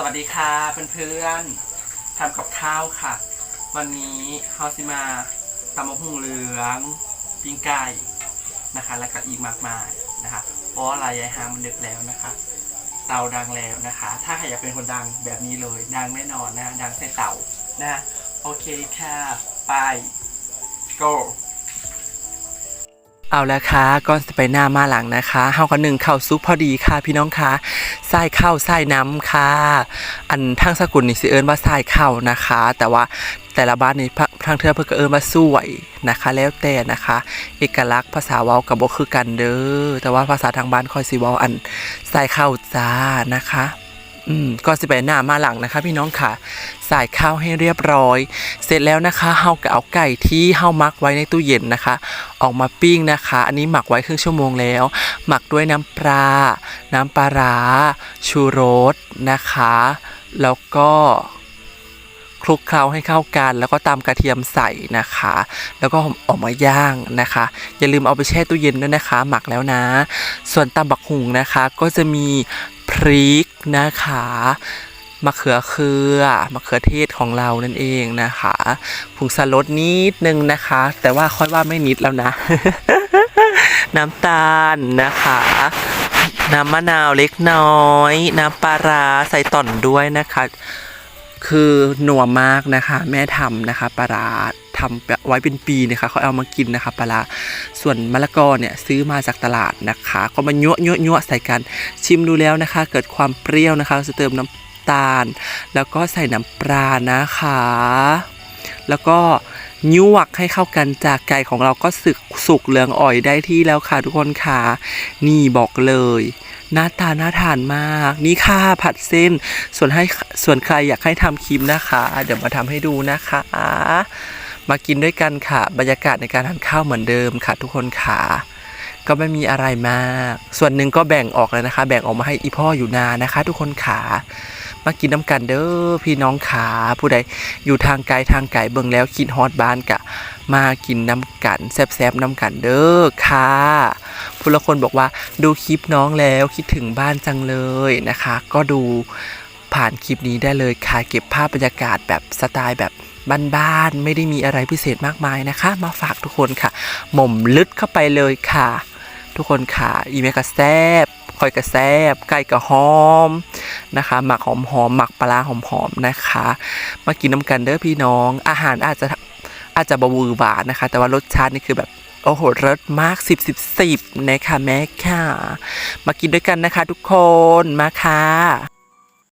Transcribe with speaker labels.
Speaker 1: สวัสดีค่ะเพื่อนๆทำกับข้าวค่ะ วันนี้เฮาสิมาตำมะฮุ่งเหลืองปิ้งไก่นะคะ แล้วก็อีกมากมายนะคะเพราะลายยายหางมันดึกแล้วนะคะ เตาดังแล้วนะคะ ถ้าใครอยากเป็นคนดังแบบนี้เลย ดังแน่นอนนะ ดังใส่เตานะ โอเคค่ะ ไป go เอาละค่ะก่อนจะไปหน้ามาหลังนะคะเฮากันหนึ่งเข้าซุปพอดีค่ะ พี่น้องค่ะทรายข้าวทรายน้ำค่ะ อันทางสกุลนี่สิเอิญว่าทรายข้าวนะคะ แต่ว่าแต่ละบ้านนี่ทางเทือเพิ่นก็เอิญว่าสวยนะคะ แล้วแต่นะคะ เอกลักษณ์ภาษาเว้ากับบ่คือกันเด้อแต่ว่าภาษาทางบ้านคอยสิเว้าอันทรายข้าวจ้านะคะ อืมก็สิไปหน้ามาหลังนะคะ พี่น้องค่ะใส่ข้าวให้เรียบร้อย เสร็จแล้วนะคะเฮาก็เอาไก่ที่เฮามักไว้ในตู้เย็นนะคะ ออกมาปิ้งนะคะ อันนี้หมักไว้ครึ่งชั่วโมงแล้ว หมักด้วยน้ำปลา น้ำปลาร้าชูรสนะคะ แล้วก็คลุกเคล้าให้เข้ากันแล้วก็ตามกระเทียมใส่นะคะ แล้วก็ออกมาย่างนะคะ อย่าลืมเอาไปแช่ตู้เย็นด้วยนะคะ หมักแล้วนะ ส่วนตำบักหุงนะคะ ก็จะมี ริกนะคะมะเขือเขือมะเขือเทศของเรานั่นเองนะคะผงสลดนิดนึงนะคะ แต่ว่าค่อยว่าไม่นิดแล้วนะ น้ำตาลนะคะน้ำมะนาวเล็กน้อย น้ำปลาร้าใส่ต่อนด้วยนะคะ คือหนัวมากนะคะ แม่ทำนะคะปลาร้า ทำไว้เป็นปีนะคะเขาเอามากินนะคะปลาส่วนมะละกอเนี่ยซื้อมาจากตลาดนะคะ ก็มายั่วยั่วยั่วใส่กันชิมดูแล้วนะคะ เกิดความเปรี้ยวนะคะจะเติมน้ำตาล แล้วก็ใส่น้ำปลานะคะ แล้วก็ยวกให้เข้ากันจากไก่ของเราก็สึกสุกเหลืองอ่อยได้ที่แล้วค่ะทุกคนค่ะ นี่บอกเลยหน้าตาน่าทานมาก นี่ค่ะผัดเส้น ส่วนให้ส่วนใครอยากให้ทำคลิปนะคะ เดี๋ยวมาทำให้ดูนะคะ มากินด้วยกันค่ะ บรรยากาศในการทานข้าวเหมือนเดิมค่ะ ทุกคนค่ะก็ไม่มีอะไรมาก ส่วนหนึ่งก็แบ่งออกเลยนะคะ แบ่งออกมาให้อีพ่ออยู่นานะคะ ทุกคนขา มากินน้ำกันเด้อพี่น้องขาผู้ใดอยู่ทางไกลทางไกลเบิ่งแล้วคิดฮอดบ้านกะ มากินน้ำกันแซบๆน้ำกันเด้อค่ะผู้ละคนบอกว่าดูคลิปน้องแล้วคิดถึงบ้านจังเลยนะคะ ก็ดู ผ่านคลิปนี้ได้เลยค่ะเก็บภาพบรรยากาศแบบสไตล์แบบบ้านๆไม่ได้มีอะไรพิเศษมากมายนะคะ มาฝากทุกคนค่ะ หม่มลึดเข้าไปเลยค่ะ ทุกคนค่ะอีเมกะแซบคอยกระแซบไก่กระหอมนะคะ หมักหอมหอมหมักปลาหอมหอมๆนะคะ มากินน้ำกันเด้อพี่น้อง อาหารอาจจะอาจจะบวือหวานนะคะ แต่ว่ารสชาตินี่คือแบบโอ้โหรสมากสิบสิบสิบนะคะแม่ค่ะ มากินด้วยกันนะคะทุกคนมาค่ะ